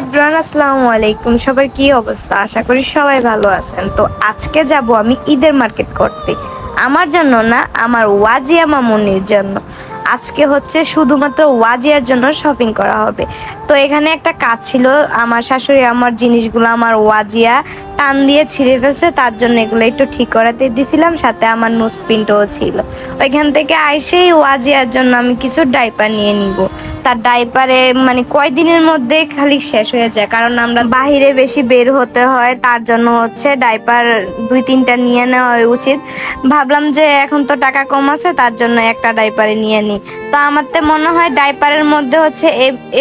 Everyone, আসসালামু আলাইকুম। সবার কি অবস্থা? আশা করি সবাই ভালো আছেন। তো আজকে যাব আমি ঈদের মার্কেট করতে। আমার জন্য না, আমার ওয়াজিয়া মামুনির জন্য। আজকে হচ্ছে শুধুমাত্র ওয়াজিয়ার জন্য শপিং করা হবে। তো এখানে একটা কাজ ছিল, আমার শাশুড়ি আমার জিনিসগুলো আমার ওয়াজিয়া টান দিয়ে ছিঁড়ে ফেলছে, তার জন্য এগুলো একটু ঠিক করাতে দিছিলাম, সাথে আমার নোজ প্রিন্টও ছিল। ওইখান থেকে আইসেই ওয়াজিয়ার জন্য আমি কিছু ডাইপার নিয়ে নিব। তার ডাইপারে মানে কয়দিনের মধ্যে খালি শেষ হয়ে যায়। কারণ আমরা বাহিরে বেশি বের হতে হয়, তার জন্য হচ্ছে ডাইপার দুই, তিনটা নিয়ে নেওয়া উচিত। ভাবলাম যে এখন তো টাকা কম আছে, তার জন্য একটা ডাইপারে নিয়ে নিই। তো আমার তো মনে হয় ডাইপারের মধ্যে হচ্ছে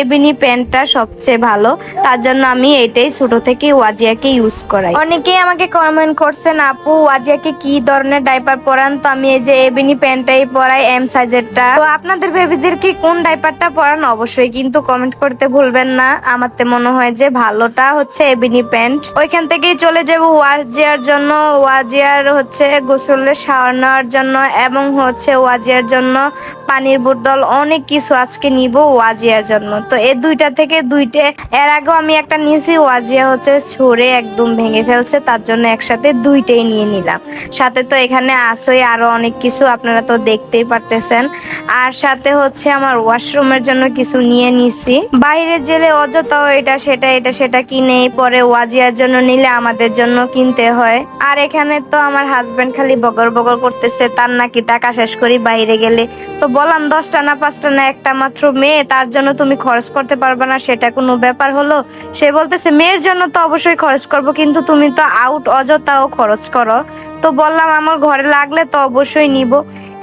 এবিনি প্যান্টটা সবচেয়ে ভালো। তার জন্য আমি এটাই ছোট থেকে ওয়াজিয়াকে ইউজ করাই। অনেকেই আমাকে কমেন্ট করছেন আপু, ওয়াজিয়াকে কি ধরনের ডাইপার পরান? তো আমি এই যে এবিনি প্যান্টটাই পরাই এম সাইজেরটা তো আপনাদের বেবিদেরকে কোন ডাইপারটা পরান অবশ্যই কিন্তু কমেন্ট করতে ভুলবেন না। আমার তো মনে হয় যে ভালোটা হচ্ছে এবিনি প্যান্ট ওইখান থেকেই চলে যাব ওয়াজিয়ার জন্য। ওয়াজিয়ার হচ্ছে গোসলের শাওয়ার নেওয়ার জন্য এবং হচ্ছে ওয়াজিয়ার জন্য পানির বোতল, অনেক কিছু আজকে নিব ওয়াজিয়ার জন্য। তো এই দুইটা থেকে দুইটা, এর আগেও আমি একটা নিয়েছি, ওয়াজিয়া হচ্ছে ছুঁড়ে একদম ভেঙে ফেলছে, তার জন্য একসাথে দুইটাই নিয়ে নিলাম। সাথে তো এখানে আসেই আরও অনেক কিছু, আপনারা তো দেখতেই পারতেছেন। আর সাথে হচ্ছে আমার ওয়াশরুমের জন্য কিছু নিয়ে নিছি। বাইরে জেলে অযথাও এটা সেটা এটা সেটা কিনে পরে ওয়াজিয়ার জন্য নিলে আমাদের জন্য কিনতে হয়। আর এখানে তো আমার হাজবেন্ড খালি বগর বগর করতেছে, তার নাকি টাকা শেষ করি বাইরে গেলে। তো বললাম, দশটা না পাঁচটা না একটা মাত্র মেয়ে, তার জন্য তুমি খরচ করতে পারবে না, সেটা কোনো ব্যাপার হলো? সে বলতেছে, মেয়ের জন্য তো অবশ্যই খরচ করব, কিন্তু তুমি তো আউট অযথাও খরচ করো। তো বললাম, আমার ঘরে লাগলে তো অবশ্যই নিব।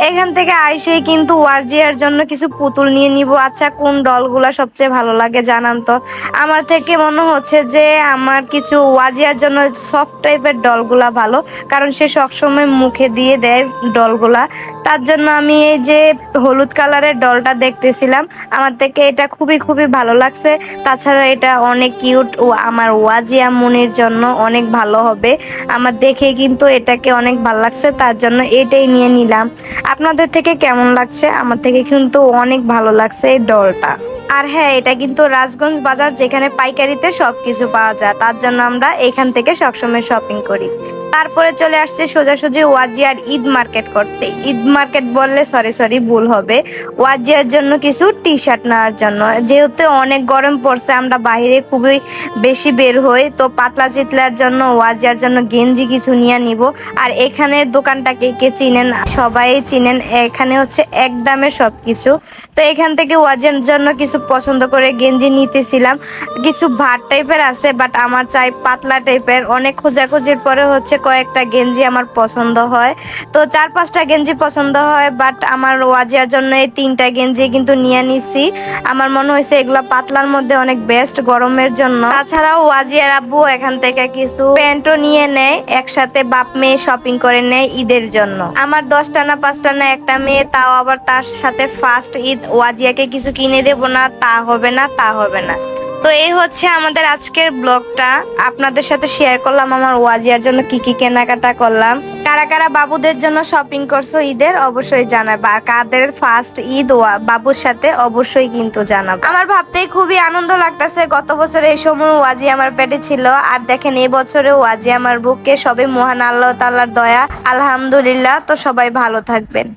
এখান থেকে আইসেই কিন্তু ওয়ার্জিয়ার জন্য কিছু পুতুল নিয়ে নিব। আচ্ছা কোন ডলগুলা সবচেয়ে ভালো লাগে জানান তো। আমার থেকে মনে হচ্ছে যে আমার কিছু ওয়াজিয়ার জন্য সফট টাইপের ডলগুলা ভালো, কারণ সে সবসময় মুখে দিয়ে দেয় ডলগুলা তার জন্য আমি এই যে হলুদ কালারের ডলটা দেখতেছিলাম, আমার থেকে এটা খুবই খুবই ভালো লাগছে। তাছাড়া এটা অনেক কিউট ও আমার ওয়াজিয়া মনির জন্য অনেক ভালো হবে। আমার দেখে কিন্তু এটাকে অনেক ভালো লাগছে, তার জন্য এটাই নিয়ে নিলাম। আপনাদের থেকে কেমন লাগছে? আমার থেকে কিন্তু অনেক ভালো লাগছে এই ডলটা। আর হ্যাঁ এটা কিন্তু রাজগঞ্জ বাজার যেখানে পাইকারিতে সব কিছু পাওয়া যায়, তার জন্য আমরা এখান থেকে সবসময় শপিং করি। তারপরে চলে আসছে সোজাসুজি ওয়াজিয়ার ঈদ মার্কেট করতে। ঈদ মার্কেট বললে সরি সরি ভুল হবে। ওয়াজিয়ার জন্য কিছু টি শার্ট নেওয়ার জন্য। যেহেতু অনেক গরম পড়ছে, আমরা বাইরে খুবই বেশি বের হই, তো পাতলা চিতলার জন্য, ওয়াজিয়ার জন্য গেঞ্জি কিছু নিয়ে নিব। আর এখানে দোকানটা কে কে চিনেন, সবাই চিনেন, এখানে হচ্ছে এক দামে সবকিছু। তো এখান থেকে ওয়াজিয়ার জন্য কিছু পছন্দ করে গেঞ্জি নিতেছিলাম। কিছু ভাট টাইপের আছে বাট আমার চাই পাতলা টাইপের অনেক খোঁজাখুঁজির পরে হচ্ছে কয়েকটা গেঞ্জি আমার পছন্দ হয়। তো চার পাঁচটা গেঞ্জি পছন্দ হয় বাট আমার ওয়াজিয়ার জন্য এই তিনটা গেঞ্জি কিন্তু নিয়ে নিছি। আমার মনে হয়েছে এগুলো পাতলার মধ্যে অনেক বেস্ট গরমের জন্য। তাছাড়াও ওয়াজিয়ার আব্বু এখান থেকে কিছু প্যান্টও নিয়ে নেয়, একসাথে বাপ মেয়ে শপিং করে নেয় ঈদের জন্য। আমার দশটা না পাঁচটা না একটা মেয়ে, তাও আবার তার সাথে ফার্স্ট ঈদ ওয়াজিয়াকে কিছু কিনে দেবো না, তা হবে না, তা হবে না। তো এই হচ্ছে আমাদের আজকের ব্লগটা। আপনাদের সাথে শেয়ার করলাম আমার ওয়াজিয়ার জন্য কি কি কেনাকাটা করলাম। কারা কারা বাবুদের জন্য শপিং করছ ঈদের, অবশ্যই জানাবে। আর কাদের ফার্স্ট ঈদ বাবুর সাথে অবশ্যই কিন্তু জানাব। আমার ভাবতেই খুবই আনন্দ লাগতেছে, গত বছর এই সময় ওয়াজি আমার পেটে ছিল। আর দেখেন, এই বছরে ওয়াজি আমার বুককে সবে মহান আল্লাহ তাআলার দয়া, আলহামদুলিল্লাহ। তো সবাই ভালো থাকবেন।